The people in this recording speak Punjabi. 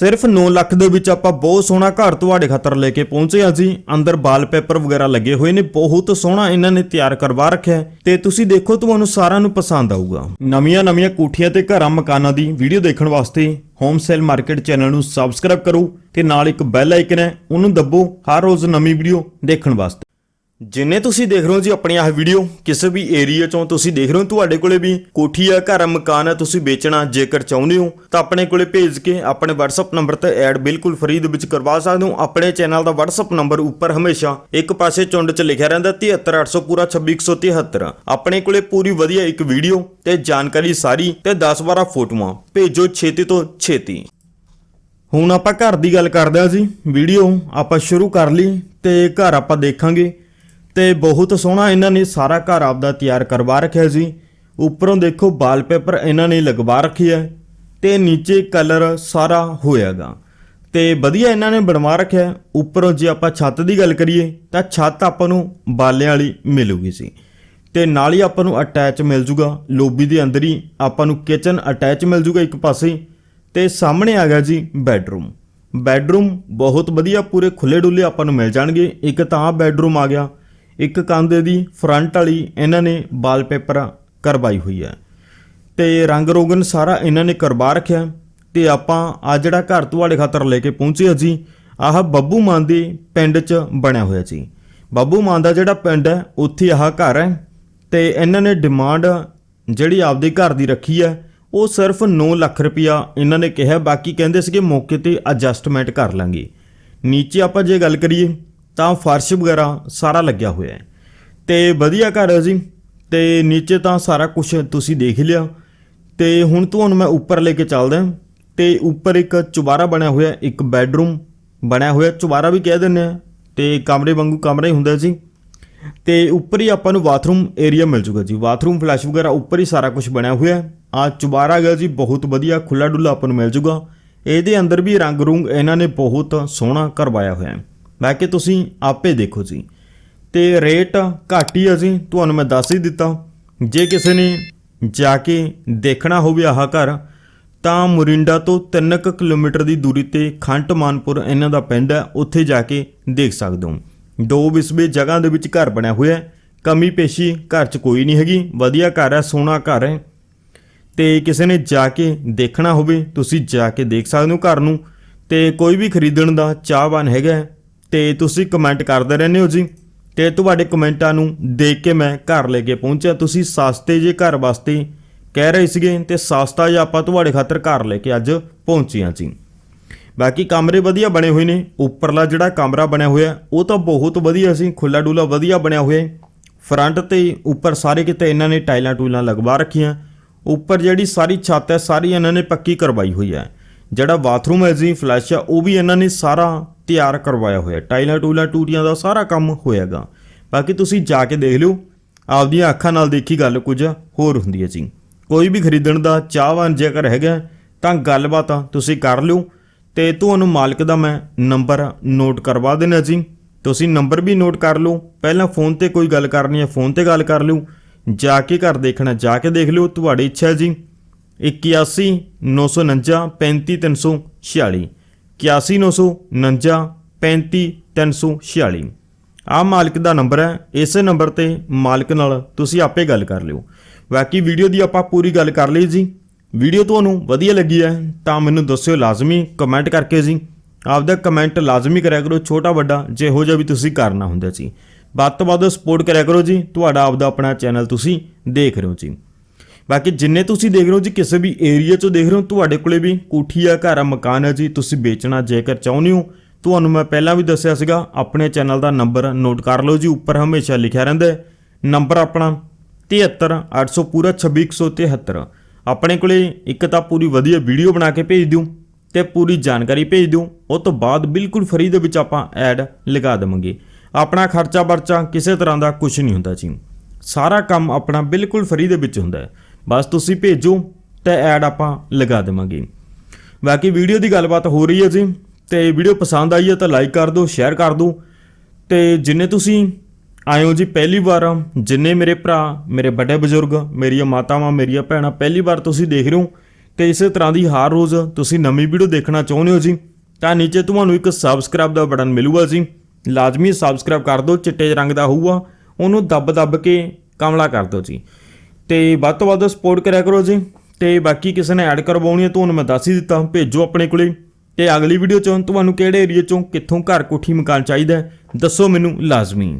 ਸਿਰਫ 9 ਲੱਖ ਦੇ ਵਿੱਚ ਆਪਾਂ ਬਹੁਤ ਸੋਹਣਾ ਘਰ ਤੁਹਾਡੇ ਖਾਤਰ ਲੈ ਕੇ ਪਹੁੰਚੇ ਹਾਂ ਜੀ। ਅੰਦਰ ਵਾਲਪੇਪਰ ਵਗੈਰਾ ਲੱਗੇ ਹੋਏ ਨੇ, ਬਹੁਤ ਸੋਹਣਾ ਇਹਨਾਂ ਨੇ ਤਿਆਰ ਕਰਵਾ ਰੱਖਿਆ ਹੈ। ਤੇ ਤੁਸੀਂ ਦੇਖੋ, ਤੁਹਾਨੂੰ ਸਾਰਿਆਂ ਨੂੰ ਪਸੰਦ ਆਊਗਾ। ਨਵੀਆਂ ਨਵੀਆਂ ਕੋਠੀਆਂ ਤੇ ਘਰਾਂ ਮਕਾਨਾਂ ਦੀ ਵੀਡੀਓ ਦੇਖਣ ਵਾਸਤੇ ਹੋਮ ਸੇਲ ਮਾਰਕੀਟ ਚੈਨਲ ਨੂੰ ਸਬਸਕ੍ਰਾਈਬ ਕਰੋ ਤੇ ਨਾਲ ਇੱਕ ਬੈਲ ਆਈਕਨ ਹੈ, ਉਹਨੂੰ ਦੱਬੋ ਹਰ ਰੋਜ਼ ਨਵੀਂ ਵੀਡੀਓ ਦੇਖਣ ਵਾਸਤੇ। ਜਿੰਨੇ ਤੁਸੀਂ ਦੇਖ ਰਹੇ ਹੋ ਜੀ ਆਪਣੀ ਆਹ ਵੀਡੀਓ ਕਿਸੇ ਵੀ ਏਰੀਆ ਚੋਂ ਤੁਸੀਂ ਦੇਖ ਰਹੇ ਹੋ, ਤੁਹਾਡੇ ਕੋਲੇ ਵੀ ਕੋਠੀ ਆ, ਘਰ ਆ, ਮਕਾਨ ਆ, ਤੁਸੀਂ ਵੇਚਣਾ, ਜੇਕਰ ਚਾਹੁੰਦੇ ਹੋ, ਤਾਂ ਆਪਣੇ ਕੋਲੇ ਭੇਜ ਕੇ ਆਪਣੇ WhatsApp ਨੰਬਰ ਤੇ ਐਡ ਬਿਲਕੁਲ ਫ੍ਰੀ ਦੇ ਵਿੱਚ ਕਰਵਾ ਸਕਦੇ ਹੋ। ਆਪਣੇ ਚੈਨਲ ਦਾ WhatsApp ਨੰਬਰ ਉੱਪਰ ਹਮੇਸ਼ਾ ਇੱਕ ਪਾਸੇ ਚੁੰਡ 'ਚ ਲਿਖਿਆ ਰਹਿੰਦਾ 73800 ਪੂਰਾ 26173 ਆਪਣੇ ਕੋਲੇ ਪੂਰੀ ਵਧੀਆ ਇੱਕ ਵੀਡੀਓ ਤੇ ਜਾਣਕਾਰੀ ਸਾਰੀ ਤੇ 10-12 ਫੋਟੋਆਂ। ਭੇਜੋ ਛੇਤੀ ਤੋਂ ਛੇਤੀ। ਹੁਣ ਆਪਾਂ ਘਰ ਦੀ ਗੱਲ ਕਰਦੇ ਹਾਂ ਜੀ। ਵੀਡੀਓ ਆਪਾਂ ਸ਼ੁਰੂ ਕਰ ਲਈ ਤੇ ਘਰ ਆਪਾਂ ਦੇਖਾਂਗੇ। ਤੇ ਬਹੁਤ ਸੋਹਣਾ ਇਹਨਾਂ ਨੇ ਸਾਰਾ ਘਰ ਆਪਦਾ ਤਿਆਰ ਕਰਵਾ ਰੱਖਿਆ ਜੀ ਉੱਪਰੋਂ ਦੇਖੋ ਵਾਲਪੇਪਰ ਇਹਨਾਂ ਨੇ ਲਗਵਾ ਰੱਖੀ ਹੈ ਤੇ ਨੀਚੇ ਕਲਰ ਸਾਰਾ ਹੋਇਆਗਾ। ਤੇ ਵਧੀਆ ਇਹਨਾਂ ਨੇ ਬਣਵਾ ਰੱਖਿਆ। ਉੱਪਰੋਂ ਜੇ ਆਪਾਂ ਛੱਤ ਦੀ ਗੱਲ ਕਰੀਏ ਤਾਂ ਛੱਤ ਆਪਾਂ ਨੂੰ ਬਾਲਿਆਂ ਵਾਲੀ ਮਿਲੂਗੀ ਸੀ। ਤੇ ਨਾਲ ਹੀ ਆਪਾਂ ਨੂੰ ਅਟੈਚ ਮਿਲ ਜੂਗਾ। ਲੋਬੀ ਦੇ ਅੰਦਰ ਹੀ ਆਪਾਂ ਨੂੰ ਕਿਚਨ ਅਟੈਚ ਮਿਲ ਜੂਗਾ ਇੱਕ ਪਾਸੇ। ਤੇ ਸਾਹਮਣੇ ਆ ਗਿਆ ਜੀ ਬੈੱਡਰੂਮ ਬੈੱਡਰੂਮ ਬਹੁਤ ਵਧੀਆ ਪੂਰੇ ਖੁੱਲੇ ਡੁੱਲੇ ਆਪਾਂ ਨੂੰ ਮਿਲ ਜਾਣਗੇ। ਇੱਕ ਤਾਂ ਆਹ ਬੈੱਡਰੂਮ ਆ ਗਿਆ। ਇੱਕ ਕੰਧ ਦੀ ਫਰੰਟ ਵਾਲੀ ਇਹਨਾਂ ਨੇ ਵਾਲਪੇਪਰ ਕਰਵਾਈ ਹੋਈ ਹੈ। ਤੇ ਰੰਗ ਰੋਗਨ ਸਾਰਾ ਇਹਨਾਂ ਨੇ ਕਰਵਾ ਰੱਖਿਆ ਤੇ ਆਪਾਂ ਆ ਜਿਹੜਾ ਘਰ ਤੁਹਾਡੇ ਖਾਤਰ ਲੈ ਕੇ ਪਹੁੰਚੇ ਜੀ, ਆਹ ਬੱਬੂ ਮਾਨ ਦੇ ਪਿੰਡ 'ਚ ਬਣਿਆ ਹੋਇਆ ਜੀ। ਬੱਬੂ ਮਾਨ ਦਾ ਜਿਹੜਾ ਪਿੰਡ ਹੈ, ਉੱਥੇ ਆਹ ਘਰ ਹੈ ਤੇ ਇਹਨਾਂ ਨੇ ਡਿਮਾਂਡ ਜਿਹੜੀ ਆਪਦੇ ਘਰ ਦੀ ਰੱਖੀ ਹੈ, ਉਹ ਸਿਰਫ 9 ਲੱਖ ਰੁਪਇਆ ਇਹਨਾਂ ਨੇ ਕਿਹਾ, ਬਾਕੀ ਕਹਿੰਦੇ ਸੀਗੇ ਮੌਕੇ ਤੇ ਐਡਜਸਟਮੈਂਟ ਕਰ ਲਾਂਗੇ। ਨੀਚੇ ਆਪਾਂ ਜੇ ਗੱਲ ਕਰੀਏ ਤਾਂ ਫਰਸ਼ ਵਗੈਰਾ ਸਾਰਾ ਲੱਗਿਆ ਹੋਇਆ ਹੈ। ਤੇ ਵਧੀਆ ਘਰ ਹੈ ਜੀ। ਤੇ ਨੀਚੇ ਤਾਂ ਸਾਰਾ ਕੁਝ ਤੁਸੀਂ ਦੇਖ ਲਿਆ। ਤੇ ਹੁਣ ਤੁਹਾਨੂੰ ਮੈਂ ਉੱਪਰ ਲੈ ਕੇ ਚੱਲਦਾ ਤੇ ਉੱਪਰ ਇੱਕ ਚੁਬਾਰਾ ਬਣਿਆ ਹੋਇਆ, ਇੱਕ ਬੈੱਡਰੂਮ ਬਣਿਆ ਹੋਇਆ। ਚੁਬਾਰਾ ਵੀ ਕਹਿ ਦਿੰਦੇ ਆ ਤੇ ਕਮਰੇ ਵਾਂਗੂ ਕਮਰਾ ਹੀ ਹੁੰਦਾ ਜੀ। ਤੇ ਉੱਪਰ ਹੀ ਆਪਾਂ ਨੂੰ ਬਾਥਰੂਮ ਏਰੀਆ ਮਿਲ ਜੂਗਾ ਜੀ। ਬਾਥਰੂਮ ਫਲੈਸ਼ ਵਗੈਰਾ ਉੱਪਰ ਹੀ ਸਾਰਾ ਕੁਝ ਬਣਿਆ ਹੋਇਆ ਹੈ। ਆ ਚੁਬਾਰਾ ਹੈਗਾ ਜੀ, ਬਹੁਤ ਵਧੀਆ ਖੁੱਲਾ ਡੁੱਲਾ ਆਪਾਂ ਨੂੰ ਮਿਲ ਜੂਗਾ। ਇਹਦੇ ਅੰਦਰ ਵੀ ਰੰਗ ਰੂੰਗ ਇਹਨਾਂ ਨੇ ਬਹੁਤ ਸੋਹਣਾ ਕਰਵਾਇਆ ਹੋਇਆ ਹੈ। ਬਾਕੀ ਤੁਸੀਂ ਆਪੇ ਦੇਖੋ ਜੀ। ਤੇ ਰੇਟ ਘੱਟ ਹੀ ਆ ਜੀ, ਤੁਹਾਨੂੰ ਮੈਂ ਦੱਸ ਹੀ ਦਿੱਤਾ। ਜੇ ਕਿਸੇ ਨੇ ਜਾ ਕੇ ਦੇਖਣਾ ਹੋਵੇ ਆਹ ਘਰ, ਤਾਂ ਮੁਰਿੰਡਾ ਤੋਂ 3 ਕਿਲੋਮੀਟਰ ਦੀ ਦੂਰੀ ਤੇ ਖੰਟ ਮਾਨਪੁਰ ਇਹਨਾਂ ਦਾ ਪਿੰਡ ਹੈ, ਉੱਥੇ ਜਾ ਕੇ ਦੇਖ ਸਕਦੇ ਹੋ। ਦੋ ਵਿਸਵੇ ਜਗ੍ਹਾ ਦੇ ਵਿੱਚ ਘਰ ਬਣਿਆ ਹੋਇਆ ਹੈ। ਕਮੀ ਪੇਸ਼ੀ ਘਰ 'ਚ ਕੋਈ ਨਹੀਂ ਹੈਗੀ, ਵਧੀਆ ਘਰ ਹੈ, ਸੋਹਣਾ ਘਰ ਹੈ। ਤੇ ਕਿਸੇ ਨੇ ਜਾ ਕੇ ਦੇਖਣਾ ਹੋਵੇ, ਤੁਸੀਂ ਜਾ ਕੇ ਦੇਖ ਸਕਦੇ ਹੋ ਘਰ ਨੂੰ। ਤੇ ਕੋਈ ਵੀ ਖਰੀਦਣ ਦਾ ਚਾਹਵਾਨ ਹੈਗਾ ਤੇ ਤੁਸੀਂ ਕਮੈਂਟ ਕਰਦੇ ਰਹਿੰਦੇ ਹੋ ਜੀ। ਤੇ ਤੁਹਾਡੇ ਕਮੈਂਟਾਂ ਨੂੰ ਦੇਖ ਕੇ ਮੈਂ ਘਰ ਲੈ ਕੇ ਪਹੁੰਚਿਆ। ਤੁਸੀਂ ਸਸਤੇ ਜੇ ਘਰ ਵਾਸਤੇ ਕਹਿ ਰਹੇ ਸੀਗੇ ਤੇ ਸਸਤਾ ਜਿਹਾ ਆਪਾਂ ਤੁਹਾਡੇ ਖਾਤਰ ਘਰ ਲੈ ਕੇ ਅੱਜ ਪਹੁੰਚੇ ਹਾਂ ਜੀ। ਬਾਕੀ ਕਮਰੇ ਵਧੀਆ ਬਣੇ ਹੋਏ ਨੇ। ਉੱਪਰਲਾ ਜਿਹੜਾ ਕਮਰਾ ਬਣਿਆ ਹੋਇਆ, ਉਹ ਤਾਂ ਬਹੁਤ ਵਧੀਆ ਸੀ। ਖੁੱਲਾ ਡੁੱਲਾ ਵਧੀਆ ਬਣਿਆ ਹੋਇਆ। ਫਰੰਟ ਤੇ ਉੱਪਰ ਸਾਰੇ ਕਿਤੇ ਇਹਨਾਂ ਨੇ ਟਾਈਲਾਂ ਟੂਲਾਂ ਲਗਵਾ ਰੱਖੀਆਂ। ਉੱਪਰ ਜਿਹੜੀ ਸਾਰੀ ਛੱਤ ਹੈ, ਸਾਰੀ ਇਹਨਾਂ ਨੇ ਪੱਕੀ ਕਰਵਾਈ ਹੋਈ ਹੈ। ਜਿਹੜਾ ਬਾਥਰੂਮ ਹੈ ਜੀ ਫਲੈਸ਼ ਆ, ਉਹ ਵੀ ਇਹਨਾਂ ਨੇ ਸਾਰਾ ਤਿਆਰ ਕਰਵਾਇਆ ਹੋਇਆ ਟਾਈਲਾਂ ਟੂਲਾਂ ਟੂਟੀਆਂ ਦਾ ਸਾਰਾ ਕੰਮ ਹੋਇਆਗਾ। ਬਾਕੀ ਤੁਸੀਂ ਜਾ ਕੇ ਦੇਖ ਲਿਓ। ਆਪਦੀਆਂ ਅੱਖਾਂ ਨਾਲ ਦੇਖੀ ਗੱਲ ਕੁਝ ਹੋਰ ਹੁੰਦੀ ਹੈ ਜੀ। ਕੋਈ ਵੀ ਖਰੀਦਣ ਦਾ ਚਾਹਵਾਨ ਜੇਕਰ ਹੈਗਾ, ਤਾਂ ਗੱਲਬਾਤ ਤੁਸੀਂ ਕਰ ਲਿਓ। ਤੇ ਤੁਹਾਨੂੰ ਮਾਲਕ ਦਾ ਮੈਂ ਨੰਬਰ ਨੋਟ ਕਰਵਾ ਦੇਣਾ ਜੀ। ਤੁਸੀਂ ਨੰਬਰ ਵੀ ਨੋਟ ਕਰ ਲਓ। ਪਹਿਲਾਂ ਫੋਨ ਤੇ ਕੋਈ ਗੱਲ ਕਰਨੀ ਹੈ, ਫੋਨ ਤੇ ਗੱਲ ਕਰ ਲਿਓ। ਜਾ ਕੇ ਘਰ ਦੇਖਣਾ, ਜਾ ਕੇ ਦੇਖ ਲਿਓ। ਤੁਹਾਡੀ ਇੱਛਾ ਜੀ। 81 949 35346 81 949 35346 ਆ ਮਾਲਕ ਦਾ ਨੰਬਰ ਹੈ। ਇਸੇ ਨੰਬਰ ਤੇ ਮਾਲਕ ਨਾਲ ਤੁਸੀਂ ਆਪੇ ਗੱਲ ਕਰ ਲਿਓ। ਬਾਕੀ ਵੀਡੀਓ ਦੀ ਆਪਾਂ ਪੂਰੀ ਗੱਲ ਕਰ ਲਈ ਜੀ। ਵੀਡੀਓ ਤੁਹਾਨੂੰ ਵਧੀਆ ਲੱਗੀ ਹੈ ਤਾਂ ਮੈਨੂੰ ਦੱਸਿਓ ਲਾਜ਼ਮੀ ਕਮੈਂਟ ਕਰਕੇ ਜੀ। ਆਪਦਾ ਕਮੈਂਟ ਲਾਜ਼ਮੀ ਕਰਿਆ ਕਰੋ, ਛੋਟਾ ਵੱਡਾ ਜਿਹੋ ਜਿਹਾ ਵੀ ਤੁਸੀਂ ਕਰਨਾ ਹੁੰਦਾ ਜੀ। ਵੱਧ ਤੋਂ ਵੱਧ ਸਪੋਰਟ ਕਰਿਆ ਕਰੋ ਜੀ। ਤੁਹਾਡਾ ਆਪਦਾ ਆਪਣਾ ਚੈਨਲ ਤੁਸੀਂ ਦੇਖ ਰਹੇ ਹੋ ਜੀ। ਬਾਕੀ ਜਿੰਨੇ ਤੁਸੀਂ ਦੇਖ ਰਹੇ ਹੋ ਜੀ, ਕਿਸੇ ਵੀ ਏਰੀਆ 'ਚੋਂ ਦੇਖ ਰਹੇ ਹੋ, ਤੁਹਾਡੇ ਕੋਲੇ ਵੀ ਕੋਠੀ ਆ, ਘਰ ਆ, ਮਕਾਨ ਹੈ ਜੀ, ਤੁਸੀਂ ਵੇਚਣਾ ਜੇਕਰ ਚਾਹੁੰਦੇ ਹੋ, ਤੁਹਾਨੂੰ ਮੈਂ ਪਹਿਲਾਂ ਵੀ ਦੱਸਿਆ ਸੀਗਾ, ਆਪਣੇ ਚੈਨਲ ਦਾ ਨੰਬਰ ਨੋਟ ਕਰ ਲਓ ਜੀ, ਉੱਪਰ ਹਮੇਸ਼ਾ ਲਿਖਿਆ ਰਹਿੰਦਾ ਨੰਬਰ ਆਪਣਾ 73800 ਪੂਰਾ 26173 ਆਪਣੇ ਕੋਲੇ ਇੱਕ ਤਾਂ ਪੂਰੀ ਵਧੀਆ ਵੀਡੀਓ ਬਣਾ ਕੇ ਭੇਜ ਦਿਓ ਤੇ ਪੂਰੀ ਜਾਣਕਾਰੀ ਭੇਜ ਦਿਓ, ਉਹ ਤੋਂ ਬਾਅਦ ਬਿਲਕੁਲ ਫ੍ਰੀ ਦੇ ਵਿੱਚ ਆਪਾਂ ਐਡ ਲਗਾ ਦੇਵਾਂਗੇ। ਆਪਣਾ ਖਰਚਾ ਵਰਚਾ ਕਿਸੇ ਤਰ੍ਹਾਂ ਦਾ ਕੁਝ ਨਹੀਂ ਹੁੰਦਾ ਜੀ। ਸਾਰਾ ਕੰਮ ਆਪਣਾ ਬਿਲਕੁਲ ਫ੍ਰੀ ਦੇ ਵਿੱਚ ਹੁੰਦਾ ਹੈ। ਬਸ ਤੁਸੀਂ ਭੇਜੋ ਤੇ ਐਡ ਆਪਾਂ ਲਗਾ ਦੇਵਾਂਗੇ। ਬਾਕੀ ਵੀਡੀਓ ਦੀ ਗੱਲਬਾਤ ਹੋ ਰਹੀ ਹੈ ਜੀ, ਤੇ ਵੀਡੀਓ ਪਸੰਦ ਆਈ ਹੈ ਤਾਂ ਲਾਈਕ ਕਰ ਦਿਓ ਸ਼ੇਅਰ ਕਰ ਦਿਓ। ਤੇ ਜਿੰਨੇ ਤੁਸੀਂ ਆਏ ਹੋ ਜੀ ਪਹਿਲੀ ਵਾਰ, ਜਿੰਨੇ ਮੇਰੇ ਭਰਾ, ਮੇਰੇ ਵੱਡੇ ਬਜ਼ੁਰਗ, ਮੇਰੀਆਂ ਮਾਤਾਵਾਂ, ਮੇਰੀਆਂ ਭੈਣਾਂ ਪਹਿਲੀ ਵਾਰ ਤੁਸੀਂ ਦੇਖ ਰਹੇ ਹੋ, ਤੇ ਇਸੇ ਤਰ੍ਹਾਂ ਦੀ ਹਰ ਰੋਜ਼ ਤੁਸੀਂ ਨਵੀਂ ਵੀਡੀਓ ਦੇਖਣਾ ਚਾਹੁੰਦੇ ਹੋ ਜੀ, ਤਾਂ ਨੀਚੇ ਤੁਹਾਨੂੰ ਇੱਕ ਸਬਸਕ੍ਰਾਈਬ ਦਾ ਬਟਨ ਮਿਲੂਗਾ ਜੀ। ਲਾਜ਼ਮੀ ਸਬਸਕ੍ਰਾਈਬ ਕਰ ਦਿਓ, ਚਿੱਟੇ ਰੰਗ ਦਾ ਹੋਊਗਾ, ਉਹਨੂੰ ਦੱਬ-ਦੱਬ ਕੇ ਕਮਲਾ ਕਰ ਦਿਓ ਜੀ। ਤੇ ਵੱਧ ਤੋਂ ਵੱਧ ਸਪੋਰਟ ਕਰਿਆ ਕਰੋ ਜੀ। ਤੇ ਬਾਕੀ ਕਿਸੇ ਨੇ ਐਡ ਕਰਵਾਉਣੀ ਹੈ ਤੁਹਾਨੂੰ ਮੈਂ ਦੱਸ ਹੀ ਦਿੱਤਾ, ਭੇਜੋ ਆਪਣੇ ਕੋਲੇ। ਤੇ ਅਗਲੀ ਵੀਡੀਓ ਚੋਂ ਤੁਹਾਨੂੰ ਕਿਹੜੇ ਏਰੀਆ ਚੋਂ ਕਿੱਥੋਂ ਘਰ ਕੋਠੀ ਮਕਾਨ ਚਾਹੀਦਾ ਦੱਸੋ ਮੈਨੂੰ ਲਾਜ਼ਮੀ।